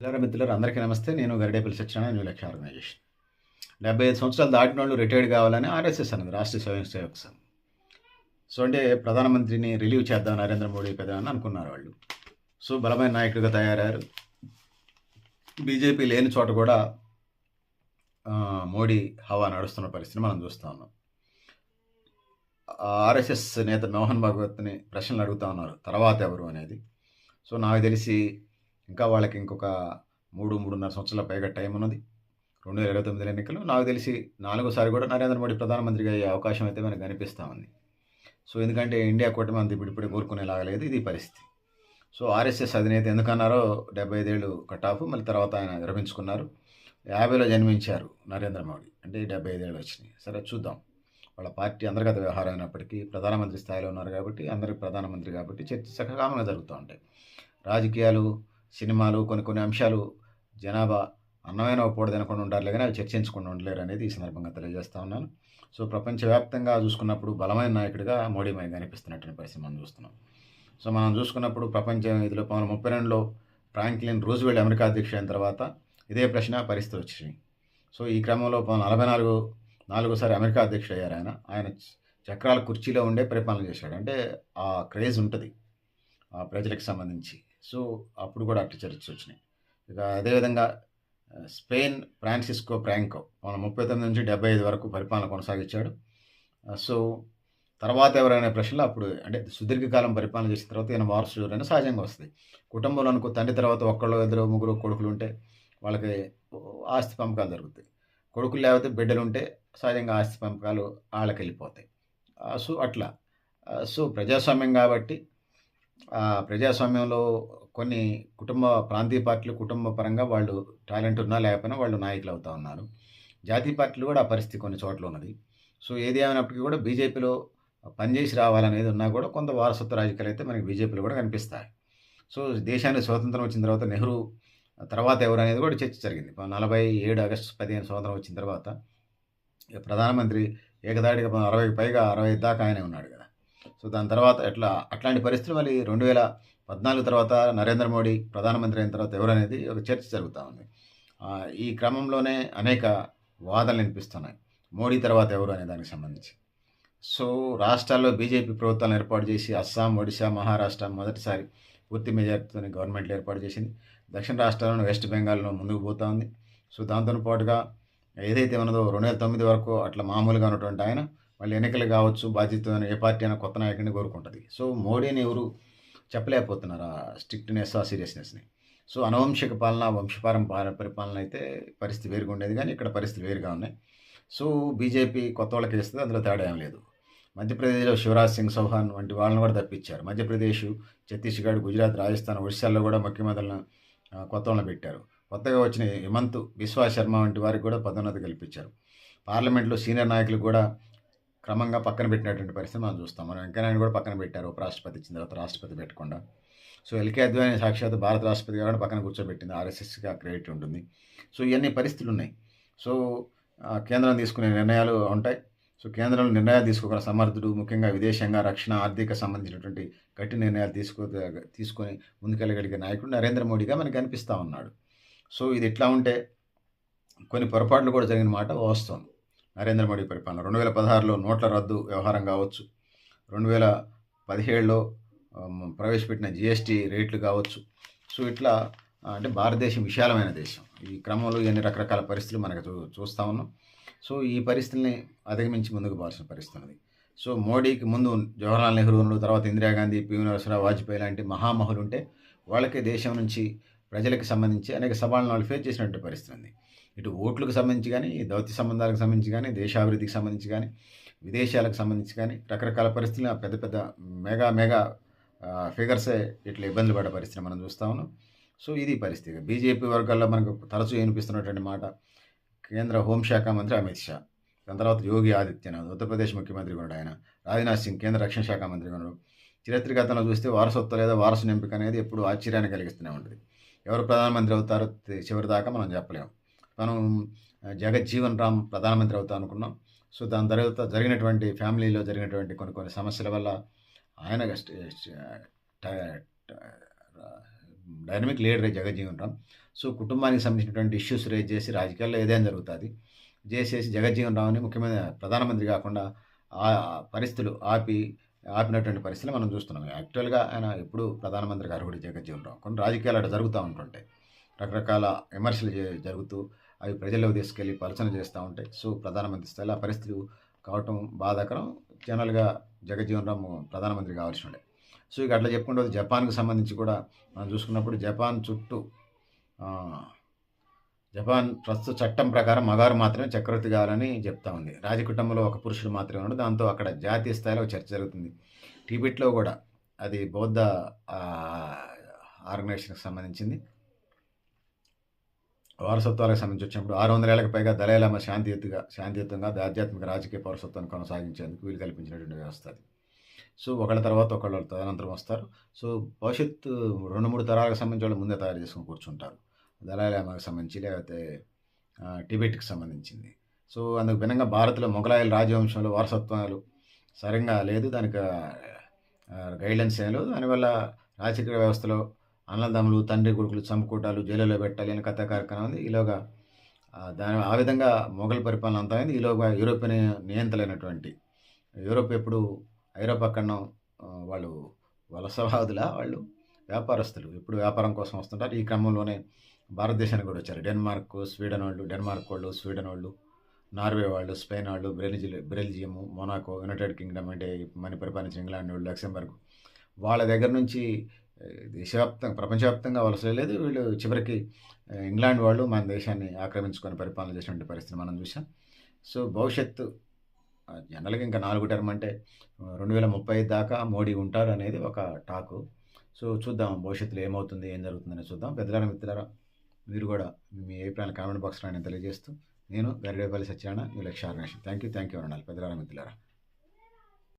పిల్లల మిత్రులారా అందరికీ నమస్తే. నేను గరిడేపల్లి సత్యనారాయణ న్యూ లక్ష్య ఆర్గనైజేషన్ డెబ్బై ఐదు సంవత్సరాలు దాటిన వాళ్ళు రిటైర్డ్ కావాలని ఆర్ఎస్ఎస్ అనేది రాష్ట్రీయ స్వయం సేవక సంఘం. సో అంటే ప్రధానమంత్రిని రిలీవ్ చేద్దాం నరేంద్ర మోడీ పెద్ద అని అనుకున్నారు వాళ్ళు. సో బలమైన నాయకుడిగా తయారయ్యారు. బీజేపీ లేని చోట కూడా మోడీ హవా నడుస్తున్న పరిస్థితిని మనం చూస్తూ ఉన్నాం. ఆర్ఎస్ఎస్ నేత మోహన్ భాగవత్ని ప్రశ్నలు అడుగుతా ఉన్నారు తర్వాత ఎవరు అనేది. సో నాకు తెలిసి ఇంకా వాళ్ళకి ఇంకొక మూడు మూడున్నర సంవత్సరాల పైగా టైం ఉన్నది. రెండు వేల ఇరవై తొమ్మిది ఎన్నికలు నాకు తెలిసి నాలుగోసారి కూడా నరేంద్ర మోడీ ప్రధానమంత్రిగా అయ్యే అవకాశం అయితే మనకు కనిపిస్తూ ఉంది. సో ఎందుకంటే ఇండియా కూటమి అంత ఇప్పుడిప్పుడే కోరుకునేలాగా లేదు ఇది పరిస్థితి. సో ఆర్ఎస్ఎస్ అధినేత ఎందుకన్నారో డెబ్బై ఐదేళ్ళు కట్ ఆఫ్ మళ్ళీ తర్వాత ఆయన విరమించుకున్నారు. యాభైలో జన్మించారు నరేంద్ర మోడీ. అంటే డెబ్బై ఐదేళ్ళు వచ్చినాయి. సరే చూద్దాం. వాళ్ళ పార్టీ అంతర్గత వ్యవహారం అయినప్పటికీ ప్రధానమంత్రి స్థాయిలో ఉన్నారు కాబట్టి అందరికి ప్రధానమంత్రి కాబట్టి చర్చ సకాలంగా జరుగుతూ ఉంటాయి. రాజకీయాలు సినిమాలు కొన్ని కొన్ని అంశాలు జనాభా అన్నమైన పోటీ తినకుండా ఉండాలి కానీ అవి చర్చించకుండా ఉండలేరు అనేది ఈ సందర్భంగా తెలియజేస్తా ఉన్నాను. సో ప్రపంచవ్యాప్తంగా చూసుకున్నప్పుడు బలమైన నాయకుడిగా మోడీ మై కనిపిస్తున్నటువంటి పరిస్థితి మనం చూస్తున్నాం. సో మనం చూసుకున్నప్పుడు ప్రపంచం ఇదిలో పంతొమ్మిది ముప్పై రెండులో ఫ్రాంక్లిన్ రూజ్వెల్ట్ అమెరికా అధ్యక్షుడు అయిన తర్వాత ఇదే ప్రశ్న పరిస్థితి వచ్చినాయి సో ఈ క్రమంలో పంతొమ్మిది నలభై నాలుగు నాలుగోసారి అమెరికా అధ్యక్షుడు అయ్యారు ఆయన. ఆయన చక్రాల కుర్చీలో ఉండే పరిపాలన చేశాడు. అంటే ఆ క్రేజ్ ఉంటుంది. ఆ ప్రజలకు సంబంధించి. సో అప్పుడు కూడా అట్టి చర్చ వచ్చినాయి. ఇక అదేవిధంగా స్పెయిన్ ఫ్రాన్సిస్కో ప్రాంకో మన ముప్పై తొమ్మిది నుంచి డెబ్బై ఐదు వరకు పరిపాలన కొనసాగించాడు. సో తర్వాత ఎవరైనా ప్రశ్నలు అప్పుడు అంటే సుదీర్ఘకాలం పరిపాలన చేసిన తర్వాత ఈయన వారసుడు ఎవరైనా సహజంగా వస్తుంది కుటుంబంలో అనుకో తండ్రి తర్వాత ఒక్కళ్ళు ఇద్దరు ముగ్గురు కొడుకులు ఉంటే వాళ్ళకి ఆస్తి పంపకాలు జరుగుతాయి కొడుకులు లేకపోతే బిడ్డలు ఉంటే సహజంగా ఆస్తి పంపకాలు వాళ్ళకి వెళ్ళిపోతాయి సో అట్లా. సో ప్రజాస్వామ్యం కాబట్టి ప్రజాస్వామ్యంలో కొన్ని కుటుంబ ప్రాంతీయ పార్టీలు కుటుంబ పరంగా వాళ్ళు టాలెంట్ ఉన్నా లేకపోయినా వాళ్ళు నాయకులు అవుతా ఉన్నారు. జాతీయ పార్టీలు కూడా ఆ పరిస్థితి కొన్ని చోట్ల ఉన్నది. సో ఏది ఏమైనప్పటికీ కూడా బీజేపీలో పనిచేసి రావాలనేది ఉన్నా కూడా కొంత వారసత్వ రాజకీయాలు అయితే మనకి బీజేపీలో కూడా కనిపిస్తాయి. సో దేశానికి స్వాతంత్రం వచ్చిన తర్వాత నెహ్రూ తర్వాత ఎవరు అనేది కూడా చర్చ జరిగింది. నలభై ఏడు ఆగస్టు పదిహేను స్వాతంత్రం వచ్చిన తర్వాత ఇక ప్రధానమంత్రి ఏకదాటిగా అరవై పైగా అరవై దాకా ఆయనే ఉన్నాడు సో దాని తర్వాత ఎట్లా అట్లాంటి పరిస్థితులు మళ్ళీ రెండు వేల పద్నాలుగు తర్వాత నరేంద్ర మోడీ ప్రధానమంత్రి అయిన తర్వాత ఎవరు అనేది ఒక చర్చ జరుగుతూ ఉంది. ఈ క్రమంలోనే అనేక వాదనలు వినిపిస్తున్నాయి. మోడీ తర్వాత ఎవరు అనే దానికి సంబంధించి. సో రాష్ట్రాల్లో బీజేపీ ప్రభుత్వాలను ఏర్పాటు చేసి అస్సాం ఒడిశా మహారాష్ట్ర మొదటిసారి పూర్తి మెజార్టీతో గవర్నమెంట్లు ఏర్పాటు చేసింది. దక్షిణ రాష్ట్రాలను వెస్ట్ బెంగాల్లో ముందుకు పోతా ఉంది. సో దాంతో పాటుగా ఏదైతే ఉన్నదో రెండు వేల తొమ్మిది వరకు అట్లా మామూలుగా ఉన్నటువంటి ఆయన మళ్ళీ ఎన్నికలు కావచ్చు బాధ్యత ఏ పార్టీ అయినా కొత్త నాయకుడిని కోరుకుంటుంది. సో మోడీని ఎవరు చెప్పలేకపోతున్నారు ఆ స్ట్రిక్ట్నెస్ ఆ సీరియస్నెస్ని? సో అనువంశిక పాలన వంశపారం పరిపాలన అయితే పరిస్థితి వేరుగా ఉండేది కానీ ఇక్కడ పరిస్థితి వేరుగా ఉన్నాయి. సో బీజేపీ కొత్త వాళ్ళకి వేస్తుంది అందులో తేడా ఏం లేదు. మధ్యప్రదేశ్లో శివరాజ్ సింగ్ చౌహాన్ వంటి వాళ్ళని కూడా తప్పించారు. మధ్యప్రదేశ్ ఛత్తీస్గఢ్ గుజరాత్ రాజస్థాన్ ఒడిశాల్లో కూడా ముఖ్యమంత్రులను కొత్త వాళ్ళని పెట్టారు. కొత్తగా వచ్చిన హిమంత్ బిశ్వా శర్మ వంటి వారికి కూడా పదోన్నతి కల్పించారు. పార్లమెంట్లో సీనియర్ నాయకులు కూడా క్రమంగా పక్కన పెట్టినటువంటి పరిస్థితి మనం చూస్తాం. మనం వెంకయ్యనాయుడు కూడా పక్కన పెట్టారు ఉపరాష్ట్రపతి ఇచ్చిన తర్వాత రాష్ట్రపతి పెట్టకుండా. సో ఎల్కే అద్వాని సాక్షాత్ భారత రాష్ట్రపతి కూడా పక్కన కూర్చోబెట్టింది. ఆర్ఎస్ఎస్గా క్రెడిట్ ఉంటుంది. సో ఇవన్నీ పరిస్థితులు ఉన్నాయి. సో కేంద్రం తీసుకునే నిర్ణయాలు ఉంటాయి. సో కేంద్రంలో నిర్ణయాలు తీసుకోగల సమర్థుడు ముఖ్యంగా విదేశంగా రక్షణ ఆర్థిక సంబంధించినటువంటి గట్టి నిర్ణయాలు తీసుకో తీసుకొని ముందుకెళ్ళగలిగే నాయకుడు నరేంద్ర మోడీగా మనకి అనిపిస్తూ ఉన్నాడు. సో ఇది ఎట్లా ఉంటే కొన్ని పొరపాట్లు కూడా జరిగిన మాట వాస్తవం. నరేంద్ర మోడీ పరిపాలన. రెండు వేల పదహారులో నోట్ల రద్దు వ్యవహారం కావచ్చు. రెండు వేల పదిహేడులో ప్రవేశపెట్టిన జిఎస్టీ రేట్లు కావచ్చు. సో ఇట్లా అంటే భారతదేశం విశాలమైన దేశం. ఈ క్రమంలో ఇవన్నీ రకరకాల పరిస్థితులు మనకు చూ చూస్తూ ఉన్నాం. సో ఈ పరిస్థితుల్ని అధిగమించి ముందుకు పోవాల్సిన పరిస్థితి ఉన్నది. సో మోడీకి ముందు జవహర్లాల్ నెహ్రూ ఉన్నాడు తర్వాత ఇందిరాగాంధీ పివి నరసరావు వాజ్పేయి లాంటి మహామహులు ఉంటే వాళ్ళకే దేశం నుంచి ప్రజలకు సంబంధించి అనేక సవాళ్ళను వాళ్ళు ఫేస్ చేసినటువంటి పరిస్థితి ఉంది. ఇటు ఓట్లకు సంబంధించి కానీ దౌత్య సంబంధాలకు సంబంధించి కానీ దేశాభివృద్ధికి సంబంధించి కానీ విదేశాలకు సంబంధించి కానీ రకరకాల పరిస్థితులు పెద్ద పెద్ద మెగా మెగా ఫిగర్సే ఇట్లా ఇబ్బందులు పడే పరిస్థితి మనం చూస్తా ఉన్నాం. సో ఇది పరిస్థితి. బీజేపీ వర్గాల్లో మనకు తరచూ వినిపిస్తున్నటువంటి మాట కేంద్ర హోంశాఖ మంత్రి అమిత్ షా దాని తర్వాత యోగి ఆదిత్యనాథ్ ఉత్తరప్రదేశ్ ముఖ్యమంత్రి కూడా ఆయన రాజ్నాథ్ సింగ్ కేంద్ర రక్షణ శాఖ మంత్రి కూడా చరిత్రగతంలో చూస్తే వారసత్వం లేదా వారసుని ఎంపిక అనేది ఎప్పుడు ఆశ్చర్యాన్ని కలిగిస్తూనే ఉంటుంది. ఎవరు ప్రధానమంత్రి అవుతారో చివరిదాకా చివరి దాకా మనం చెప్పలేము. మనం జగజ్జీవన్ రామ్ ప్రధానమంత్రి అవుతా అనుకున్నాం. సో దాని తర్వాత జరిగినటువంటి ఫ్యామిలీలో జరిగినటువంటి కొన్ని కొన్ని సమస్యల వల్ల ఆయన stay- dynamic leader Jagjivan Ram. So కుటుంబానికి సంబంధించినటువంటి ఇష్యూస్ రేజ్ చేసి రాజకీయాల్లో ఏదైనా జరుగుతుంది. చేసేసి జగజ్జీవన్ రామ్ని ముఖ్యమైన ప్రధానమంత్రి కాకుండా ఆ పరిస్థితులు ఆపి ఆపినటువంటి పరిస్థితులు మనం చూస్తున్నాం. యాక్చువల్గా ఆయన ఎప్పుడు ప్రధానమంత్రి గారు కూడా జగజ్జీవన్ రావు కొన్ని రాజకీయాలు అటు జరుగుతూ ఉంటుంటాయి. రకరకాల విమర్శలు జరుగుతూ అవి ప్రజల్లోకి తీసుకెళ్ళి పరిచయం చేస్తూ ఉంటాయి. సో ప్రధానమంత్రి స్థాయిలో ఆ పరిస్థితి కావటం బాధాకరం. జనరల్గా జగజ్జీవన్ రామ్ ప్రధానమంత్రి కావాల్సి ఉండే. సో ఇక అట్లా చెప్పుకుంటే జపాన్కి సంబంధించి కూడా మనం చూసుకున్నప్పుడు జపాన్ చుట్టూ జపాన్ ప్రస్తుత చట్టం ప్రకారం మగారు మాత్రమే చక్రవర్తి కావాలని చెప్తా ఉంది. రాజకుటుంబంలో ఒక పురుషుడు మాత్రమే ఉన్నాడు. దాంతో అక్కడ జాతీయ స్థాయిలో చర్చ జరుగుతుంది. టిబెట్లో కూడా అది బౌద్ధ ఆర్గనైజేషన్కి సంబంధించింది. వారసత్వాలకు సంబంధించి వచ్చినప్పుడు ఆరు వందల ఏళ్ళకి పైగా దళైలామ శాంతియుతంగా శాంతియుతంగా ఆధ్యాత్మిక రాజకీయ పౌరసత్వాన్ని కొనసాగించేందుకు వీలు కల్పించినటువంటి వ్యవస్థ అది. సో ఒకళ్ళ తర్వాత ఒకళ్ళు తదనంతరం వస్తారు. సో భవిష్యత్తు రెండు మూడు తరాలకు సంబంధించి వాళ్ళు ముందే తయారు చేసుకుని కూర్చుంటారు. దళైలామాకి సంబంధించి లేకపోతే టిబెట్కి సంబంధించింది. సో అందుకు భిన్నంగా భారత్లో మొఘలాయల రాజవంశంలో వారసత్వాలు సరిగ్గా లేదు. దానికి గైడ్లైన్స్ ఏం లేదు దానివల్ల రాజకీయ వ్యవస్థలో అన్నదమ్ములు తండ్రి కొడుకులు చంపుకోటాలు జైలులో పెట్టాలి అని కథ కార్యక్రమం ఉంది. ఈలోగా దాని ఆ విధంగా మొఘల్ పరిపాలన అంతా అయింది. ఈలోగా యూరోపియన్ నియంత్రలైనటువంటి యూరోప్ ఎప్పుడు ఐరోపా ఖండం వాళ్ళు వలసవాదుల వాళ్ళు వ్యాపారస్తులు ఎప్పుడు వ్యాపారం కోసం వస్తుంటారు. ఈ క్రమంలోనే భారతదేశానికి కూడా వచ్చారు. డెన్మార్క్ స్వీడన్ వాళ్ళు డెన్మార్క్ వాళ్ళు స్వీడన్ వాళ్ళు నార్వే వాళ్ళు స్పెయిన్ వాళ్ళు బ్రెల్జిల్ బెల్జియం మొనాకో యునైటెడ్ కింగ్డమ్ అంటే మన పరిపాలించిన ఇంగ్లాండ్ వాళ్ళు లక్సెంబర్గ్ వాళ్ళ దగ్గర నుంచి దేశవ్యాప్తంగా ప్రపంచవ్యాప్తంగా వలస లేదు. వీళ్ళు చివరికి ఇంగ్లాండ్ వాళ్ళు మన దేశాన్ని ఆక్రమించుకొని పరిపాలన చేసినటువంటి పరిస్థితి మనం చూసాం సో భవిష్యత్తు జనరల్గా ఇంకా నాలుగు టర్మ్ అంటే రెండు వేల ముప్పై దాకా మోడీ ఉంటారు అనేది ఒక టాకు. సో చూద్దాం భవిష్యత్తులో ఏమవుతుంది ఏం జరుగుతుందని చూద్దాం. పెద్దలారా మిత్రులారా మీరు కూడా మీ అభిప్రాయాలు కామెంట్ బాక్స్లో నేను తెలియజేస్తూ నేను Garidepalli Satyanarayana you Lakshya thank you thank you అన్నాను పెద్దలారా మిత్రులారా.